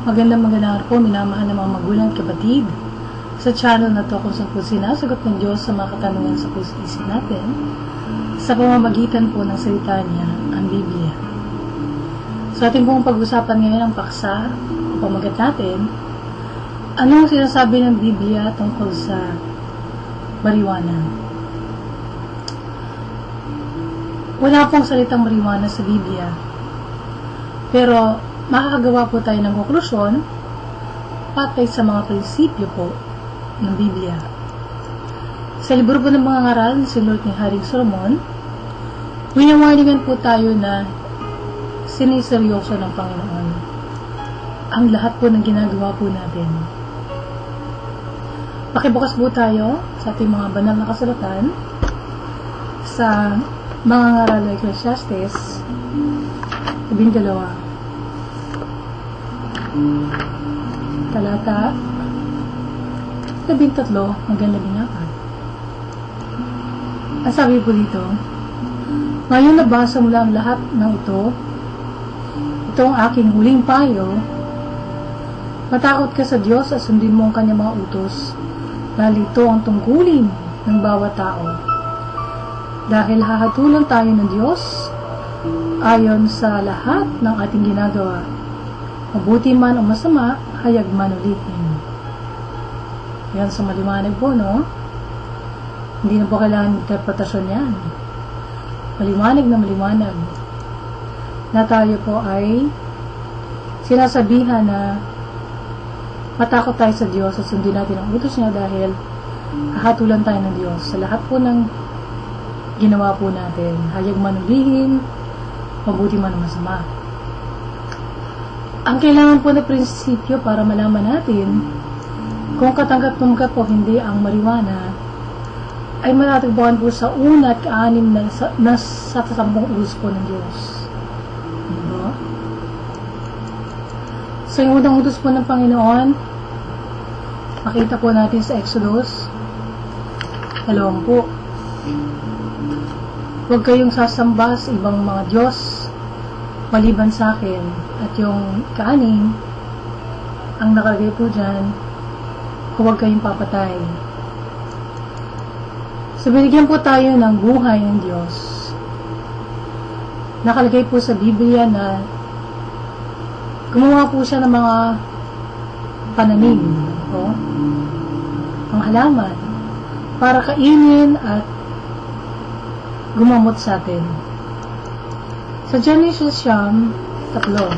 Magandang magandang araw po, minamahal ng mga magulang at kapatid. Sa channel na to kung saan po sinasagot ng Diyos sa mga katanungan sa puso isip natin sa pamamagitan po ng salita niya, ang Biblia. Sa ating pong pag-usapan ngayon ang paksa o pamagat natin, ano ang sinasabi ng Biblia tungkol sa marijuana? Wala pong salitang marijuana sa Biblia. Pero makakagawa po tayo ng konklusyon patay sa mga prinsipyo po ng Biblia. Sa libro po ng mga ngaral, sinulat ni Haring Solomon, winawarningan po tayo na siniseryoso ng Panginoon ang lahat po ng ginagawa po natin. Pakibukas po tayo sa ating mga banal na kasulatan sa mga ngaral ng Ecclesiastes, labing dalawa. Talata, labing tatlo, hanggang labing apat. Ang sabi po dito, ngayon nabasa mo lang lahat ng ito, ito ang aking huling payo, matakot ka sa Diyos at sundin mo ang kanyang mga utos, dahil ito ang tungkulin ng bawat tao. Dahil hahatulan tayo ng Diyos ayon sa lahat ng ating ginagawa, mabuti man o masama, hayag man ulitin. Yan sa maliwanag po, no? Hindi na po kailangan interpretasyon yan. Maliwanag na maliwanag. Na tayo po ay sinasabihan na matakot tayo sa Diyos at sundin natin ang utos niya dahil hahatulan tayo ng Diyos sa lahat po ng ginawa po natin. Hayag manulihin, mabuti man o masama. Ang kailangan po na prinsipyo para malaman natin kung katanggap-tanggap po hindi ang marijuana ay matatagpuan po sa una at kaanim na, sa, na sa sampung ulos po ng Diyos. Diba? So, yung unang utos po ng Panginoon, makita po natin sa Exodus, dalawang po. Huwag kayong sasamba sa ibang mga Diyos maliban sa akin. At yung kaanim, ang nakalagay po dyan, huwag kayong papatay. So, binigyan po tayo ng buhay ng Diyos. Nakalagay po sa Biblia na gumawa po siya ng mga pananim, o, ang halaman, para kainin at gumamot sa atin. Sa Genesis siyam, tatlo.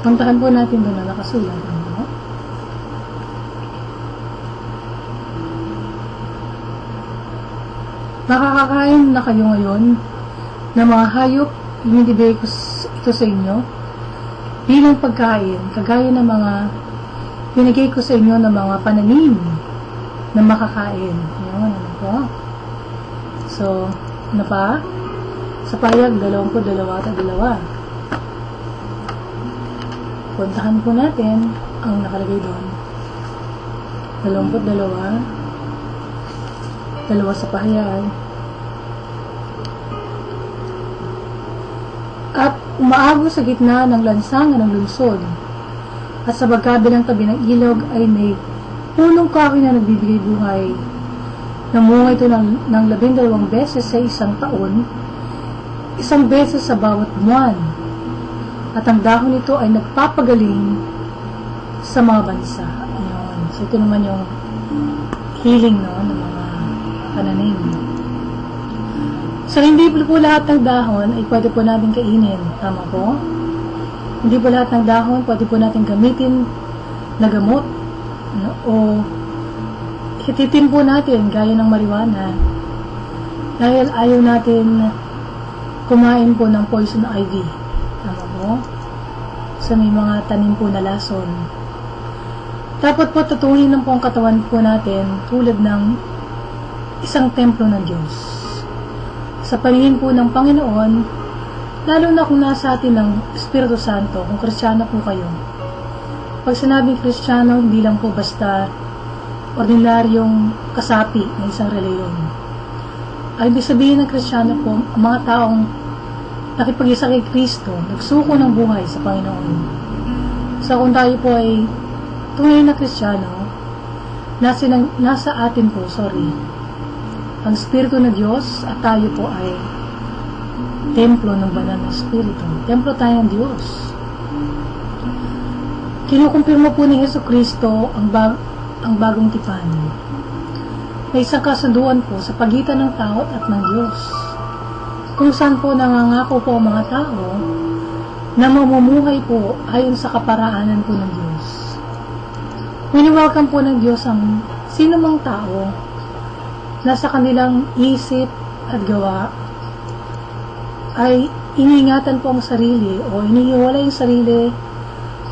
Puntahan po natin doon na nakasulat. Ano? Nakakakain na kayo ngayon ng mga hayop, inibigay ko ito sa inyo bilang pagkain, kagaya ng mga binigay ko sa inyo ng mga pananim na makakain. Yun, ano po? So, ano pa? Sa payag, dalawang po, dalawa at dalawa. Puntahan po natin ang nakalagay doon. Dalawamput dalawa. Dalawa sa pahayag. At umaabo sa gitna ng lansangan ng lungsod. At sa magkabilang tabi ng ilog ay may punong kahoy na nagbibigay buhay. Namunga ito ng, ng labindalawang beses sa isang taon, isang beses sa bawat buwan. At ang dahon nito ay nagpapagaling sa mga bansa. Ayun. So ito naman yung healing no, ng mga pananim. So hindi po lahat ng dahon ay pwede po natin kainin. Tama po? Hindi po lahat ng dahon pwede po natin gamitin na gamot no? o hititin po natin gaya ng marijuana dahil ayaw natin kumain po ng poison ivy. Tama po? So may mga tanim po na lason. Dapat po tutunin ng po ang katawan po natin tulad ng isang templo ng Diyos. Sa paningin po ng Panginoon, lalo na kung nasa atin ng Espiritu Santo, kung kristyano po kayo. Pag sinabing kristyano, hindi lang po basta ordinaryong kasapi ng isang reliyon. Ay ibig sabihin ng kristyano po, ang mga taong nakipag-isa kay Kristo, nagsuko ng buhay sa Panginoon. So kung tayo po ay tunay na Kristiyano, nasa, nasa atin po, sorry, ang Espiritu ng Diyos at tayo po ay templo ng banal na Espiritu. Templo tayo ng Diyos. Kinukumpirma po ni Yesu Kristo ang, bag, ang bagong tipan. May isang kasunduan po sa pagitan ng tao at ng Diyos. Kung saan po nangangako po ang mga tao na mamumuhay po ayon sa kaparaanan po ng Diyos. Winiwelcome po ng Diyos ang sino mang tao na sa kanilang isip at gawa ay iniingatan po ang sarili o inihiwala yung sarili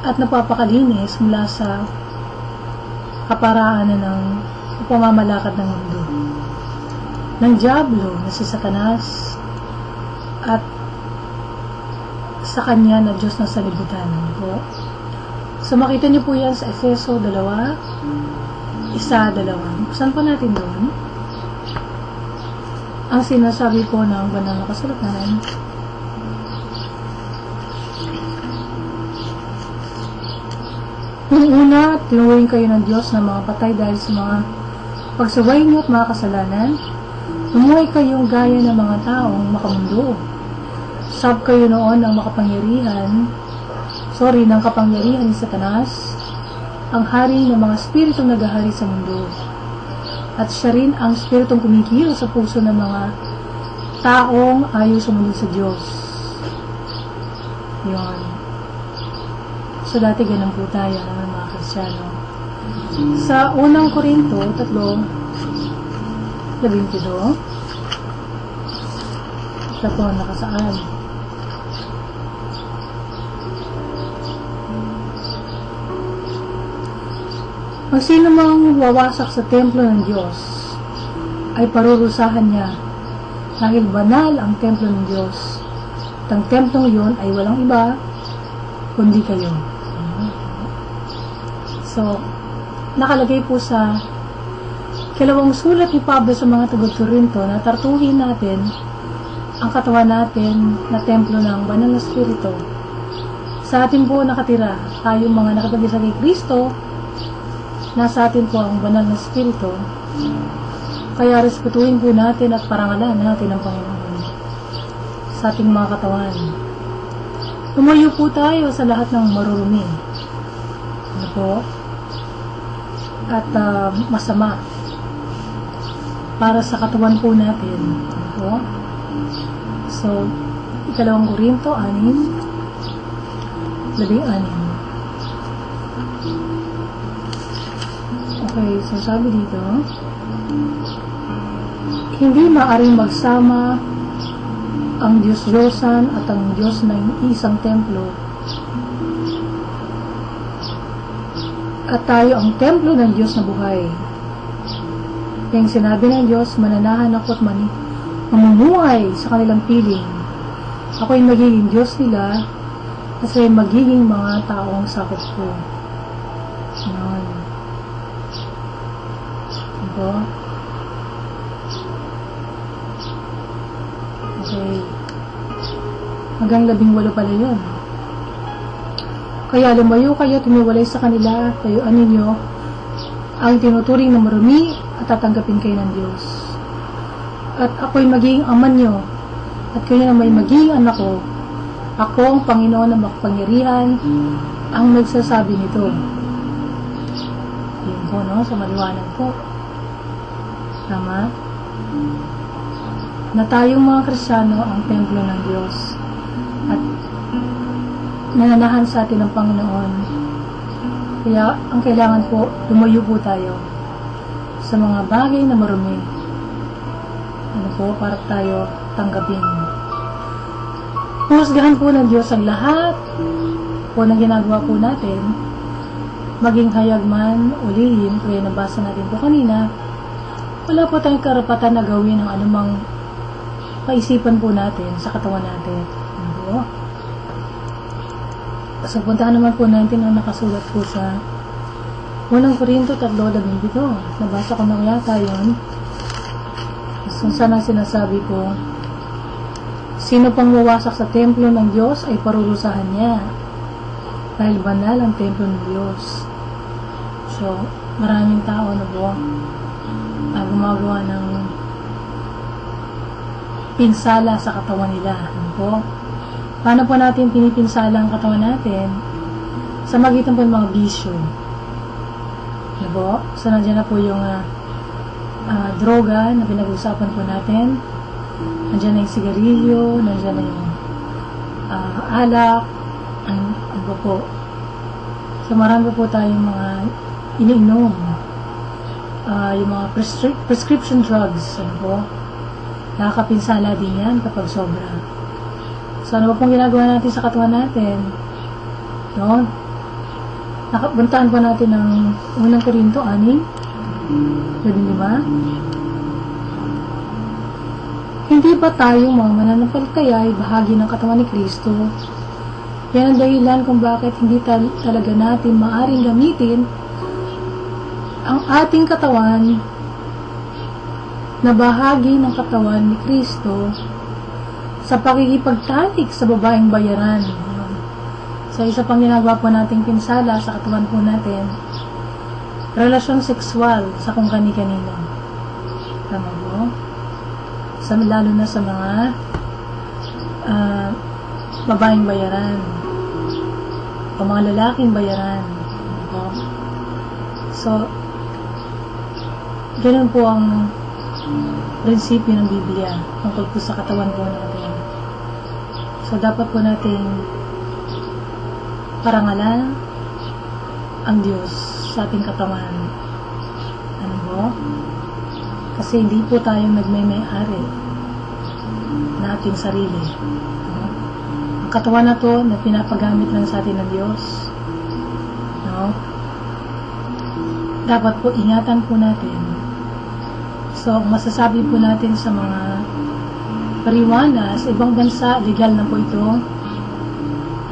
at napapakalinis mula sa kaparaanan ng pamamalakad ng mundo. Ng Diablo na si Satanas at sa kanya na Diyos na salibutan po. So makita niyo po yan sa Efeso 2, isa, dalawa. Saan pa natin doon? Ang sinasabi po ng banal na kasulatan Nung una, tinuwing kayo ng Diyos na mga patay dahil sa mga pagsaway niyo at mga kasalanan, umuhay kayong gaya ng mga taong makamundo. Sab kayo noon ng makapangyarihan, sorry, ng kapangyarihan ni Satanas, ang hari ng mga espiritong naghahari sa mundo. At siya rin ang espiritong kumikilo sa puso ng mga taong ayaw sumunod sa Diyos. Yun. So, dati ganun po tayo naman mga Krisyano. Sa unang Korinto, tatlong, labing pito, siya po nakasaan. Ang sino mang wawasak sa templo ng Diyos ay parurusahan niya dahil banal ang templo ng Diyos. At ang templong yun ay walang iba kundi kayo. So, nakalagay po sa kalawang sulat ni Pablo sa mga taga-Corinto na tartuhin natin ang katawan natin na templo ng banal na spirito. Sa atin po nakatira, tayong mga nakapag-isa kay Kristo, nasa atin po ang banal na spirito. Kaya respetuhin po natin at parangalan natin ang Panginoon sa ating mga katawan. Lumayo po tayo sa lahat ng marurumi. Ano po? At uh, masama para sa katawan po natin. Ano po? So, ikalawang Korinto, anim, labing anim. Okay, so sabi dito, hindi maaring magsama ang Diyos-Diyosan at ang Diyos na isang templo at tayo ang templo ng Diyos na buhay. Yung sinabi ng Diyos, mananahan ako at mani, mamumuhay sa kanilang piling. Ako ay magiging Diyos nila kasi magiging mga taong sakop ko. Yun. Ito. Okay. Hanggang labing walo pala yun. Kaya lumayo kayo, tumiwalay sa kanila, kayo ano ninyo, ang tinuturing na marumi at tatanggapin kayo ng Diyos. At ako'y magiging ama nyo, at kayo na may magiging anak ko. Ako ang Panginoon na makapangyarihan, ang nagsasabi nito. Yun po, no? Sa maliwanag po. Tama? Na tayong mga Krisyano ang templo ng Diyos. At nananahan sa atin ng Panginoon. Kaya ang kailangan po, lumayo po tayo sa mga bagay na marumi. Ano po, para tayo tanggapin. Husgahan po ng Diyos ang lahat po na ginagawa po natin, maging hayag man o lihim, kaya nabasa natin po kanina, wala po tayong karapatan na gawin ang anumang kaisipan po natin sa katawan natin. Ano? So, puntahan naman po natin ang nakasulat po sa Unang Korinto 3.17. Nabasa ko na yata yun. So, saan ang sinasabi ko, Sino pang wawasak sa templo ng Diyos ay parurusahan niya. dahil banal ang templo ng Diyos. So, maraming tao na po gumagawa ng pinsala sa katawan nila. Ano po? Paano po natin pinipinsala ang katawan natin? Sa magitan po ng mga bisyo. Ano po? So, nandiyan na po yung uh, uh, droga na pinag-usapan po natin. Nandiyan na yung sigarilyo, nandiyan na yung uh, alak, ano, ano po. So, marami po tayong mga iniinom. Uh, yung mga prescri- prescription drugs, ano po. Nakakapinsala din yan kapag sobra. So, ano ba pong ginagawa natin sa katawan natin? No? Nakabuntaan po natin ng unang korinto, aning, labing lima. Hindi ba tayo mga mananampalataya ay bahagi ng katawan ni Kristo? Yan ang dahilan kung bakit hindi tal- talaga natin maaring gamitin ang ating katawan na bahagi ng katawan ni Kristo sa pakikipagtalik sa babaeng bayaran. Sa isa pang ginagawa po nating pinsala sa katawan po natin, relasyon sexual sa kung kani-kanino. Tama po? Sa, lalo na sa mga uh, babaeng bayaran o mga lalaking bayaran. Po. So, ganun po ang prinsipyo ng Biblia tungkol po sa katawan po natin. So, dapat po nating parangalan ang Diyos sa ating katawan. Ano po? Kasi hindi po tayo nagmay-may-ari na ating sarili. No? Ang katawan na to na pinapagamit lang sa atin ng Diyos. No? Dapat po ingatan po natin So, masasabi po natin sa mga pariwana sa ibang bansa, legal na po ito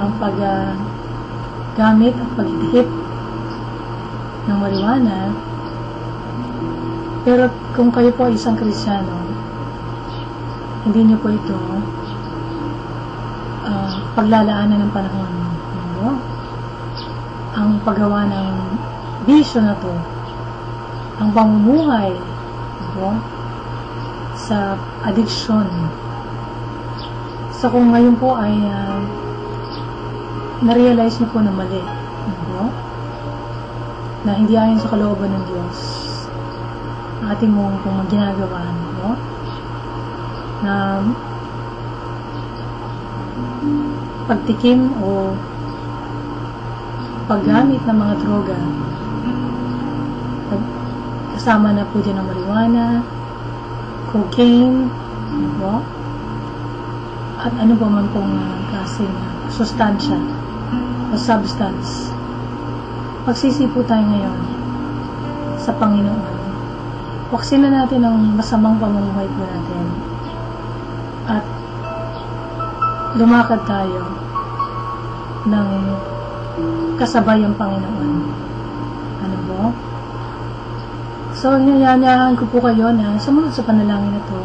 ang paggamit uh, at pagtihip ng marijuana. Pero kung kayo po ay isang kristyano, hindi niyo po ito uh, paglalaanan ng panahon. Ano? Ang paggawa ng bisyo na to, ang pamumuhay po sa addiction. So, kung ngayon po ay uh, na-realize niyo po na mali, po? na hindi ayon sa kalooban ng Diyos ating mong kung ginagawa, po? na pagtikim o paggamit ng mga droga Kasama na po dyan ang marijuana, cocaine, ano po? At ano ba man pong uh, klaseng uh, sustansya o substance. Pagsisi po tayo ngayon sa Panginoon. Waksin na natin ang masamang pamumuhay po natin. At lumakad tayo ng kasabay ang Panginoon. So, niyanyahan ko po kayo na sumunod sa panalangin na to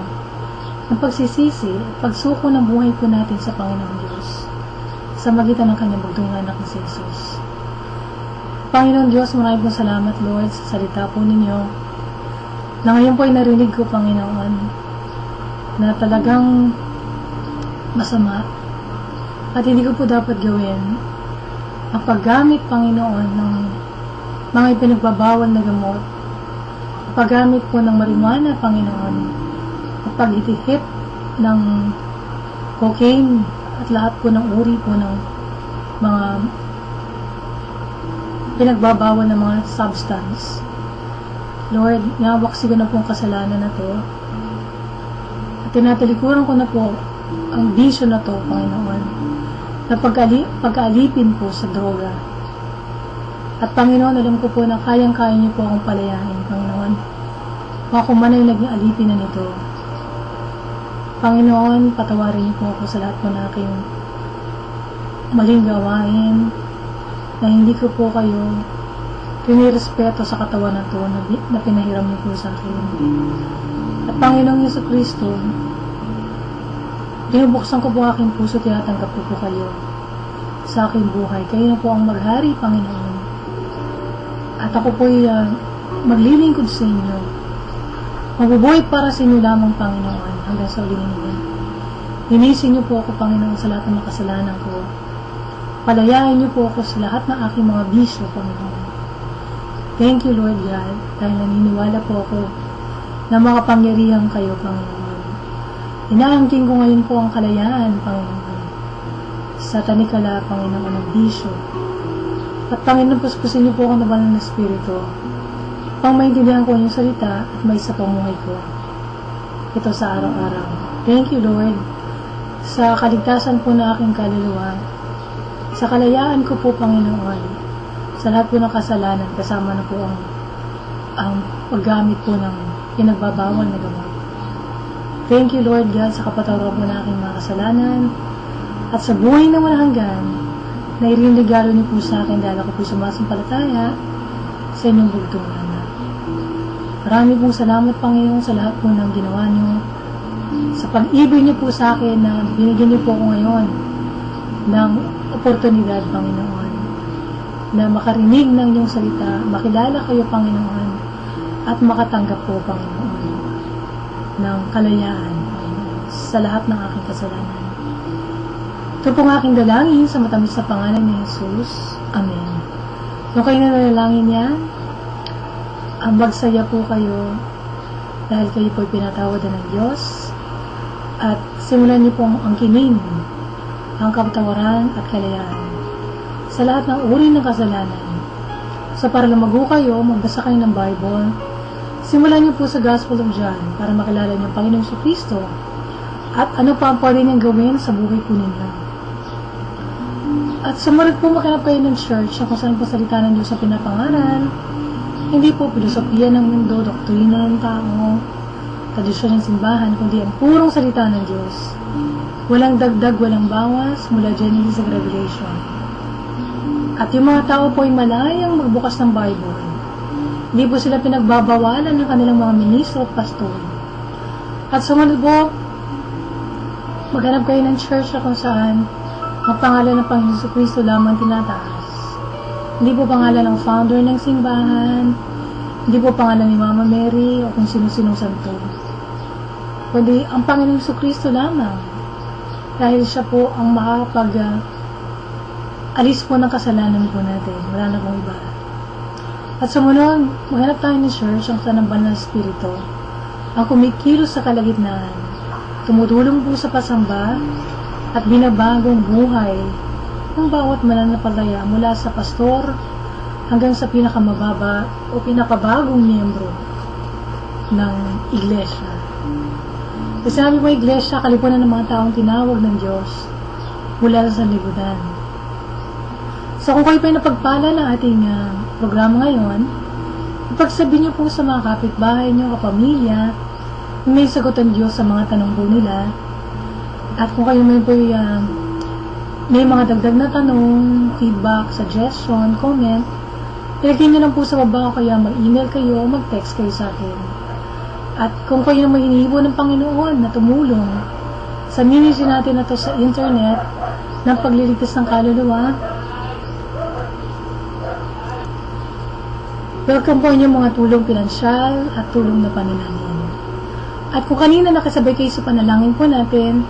ng pagsisisi at pagsuko ng buhay po natin sa Panginoon Diyos sa magitan ng kanyang bugtong anak na si Jesus. Panginoon Diyos, maraming po salamat Lord sa salita po ninyo na ngayon po ay narinig ko Panginoon na talagang masama at hindi ko po dapat gawin ang paggamit Panginoon ng mga ipinagbabawal na gamot paggamit po ng marijuana, Panginoon, at pag-itihip ng cocaine at lahat po ng uri po ng mga pinagbabawal ng mga substance. Lord, nawaksi ko na po ang kasalanan na to. At tinatalikuran ko na po ang bisyo na to, Panginoon, na pag-ali pag-alipin po sa droga. At Panginoon, alam ko po na kayang-kaya niyo po akong palayain. Kung ako man ay naging alipin na nito. Panginoon, patawarin niyo po ako sa lahat po na aking maling gawain na hindi ko po kayo pinirespeto sa katawan na to na, na pinahiram niyo po sa akin. At Panginoong Yeso Kristo, binubuksan ko po aking puso, tinatanggap ko po kayo sa aking buhay. Kayo na po ang maghari, Panginoon. At ako po ay uh, maglilingkod sa inyo. Mabubuhay para sa inyo lamang, Panginoon, hanggang sa uling hindi. Linisin niyo po ako, Panginoon, sa lahat ng makasalanan ko. Palayain niyo po ako sa lahat ng aking mga bisyo, Panginoon. Thank you, Lord God, dahil naniniwala po ako na makapangyarihan kayo, Panginoon. Inaangking ko ngayon po ang kalayaan, Panginoon, sa tanikala, Panginoon, ng bisyo. At Panginoon, puspusin niyo po ako ng banal na Espiritu pang maintindihan ko yung salita at may sa pamuhay ko. Ito sa araw-araw. Thank you, Lord, sa kaligtasan po na aking kaluluwa, sa kalayaan ko po, Panginoon, sa lahat po ng kasalanan, kasama na po ang, ang paggamit po ng pinagbabawal na gamot. Thank you, Lord God, sa kapatawaran po na aking mga kasalanan, at sa buhay na walang hanggan, na irinigalo niyo po sa akin dahil ako po sumasampalataya sa inyong bugtungan. Marami pong salamat, Panginoon, sa lahat po ng ginawa niyo. Sa pag-ibig niyo po sa akin na binigyan niyo po ako ngayon ng oportunidad, Panginoon, na makarinig ng iyong salita, makilala kayo, Panginoon, at makatanggap po, Panginoon, ng kalayaan, sa lahat ng aking kasalanan. Ito pong aking dalangin sa matamis na pangalan ni Jesus. Amen. Kung kayo na nalalangin yan, ang magsaya po kayo dahil kayo po pinatawad ng Diyos at simulan niyo pong angkinin ang kapatawaran at kalayaan sa lahat ng uri ng kasalanan. So para lumago kayo, magbasa kayo ng Bible, simulan niyo po sa Gospel of John para makilala niyo ang Panginoong sa Kristo at ano pa ang pwede niyang gawin sa buhay po ninyo. At sumunod po makinap kayo ng church kung saan po salita ng Diyos sa pinapangaral, hindi po filosofiya ng mundo, doktrina ng tao, tradisyon ng simbahan, kundi ang purong salita ng Diyos. Walang dagdag, walang bawas, mula Genesis sa Revelation. At yung mga tao po ay malayang magbukas ng Bible. Hindi po sila pinagbabawalan ng kanilang mga ministro at pastor. At sumunod po, maghanap kayo ng church na kung saan ang pangalan ng Panginoon Kristo lamang tinataas. Hindi po pangalan ng founder ng simbahan, hindi po pangalan ni Mama Mary o kung sino-sinong santo. Kundi ang Panginoong Kristo lamang. Dahil siya po ang makakapag uh, alis po ng kasalanan po natin. Wala na pong iba. At sumunod, maghanap tayo ni church ang sanang banal na spirito. Ang kumikilos sa kalagitnaan. Tumutulong po sa pasamba at binabagong buhay ng bawat mananampalaya mula sa pastor hanggang sa pinakamababa o pinakabagong miyembro ng iglesia. Kasi sabi mo, iglesia, kalipunan ng mga taong tinawag ng Diyos mula sa libutan. So kung kayo pa napagpala ng ating uh, programa ngayon, ipagsabihin niyo po sa mga kapitbahay niyo, kapamilya, may sagot ang Diyos sa mga tanong po nila. At kung kayo may po uh, may mga dagdag na tanong, feedback, suggestion, comment, ilagay nyo lang po sa baba kaya mag-email kayo, mag-text kayo sa akin. At kung kayo may iniibo ng Panginoon na tumulong sa ministry natin na to sa internet ng pagliligtas ng kaluluwa, welcome po inyong mga tulong pinansyal at tulong na panalangin. At kung kanina nakasabay kayo sa panalangin po natin,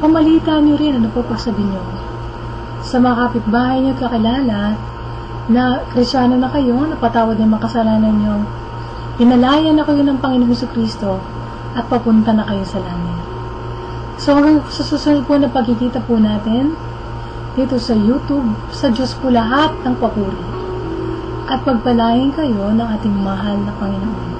pamalita nyo rin ano po pagsabi nyo. Sa mga kapitbahay nyo kakilala na krisyano na kayo, napatawad ng makasalanan nyo, inalaya na kayo ng Panginoon sa Kristo at papunta na kayo sa langit. So hanggang sa susunod po na pagkikita po natin, dito sa YouTube, sa Diyos po lahat ng papuri. At pagpalain kayo ng ating mahal na Panginoon.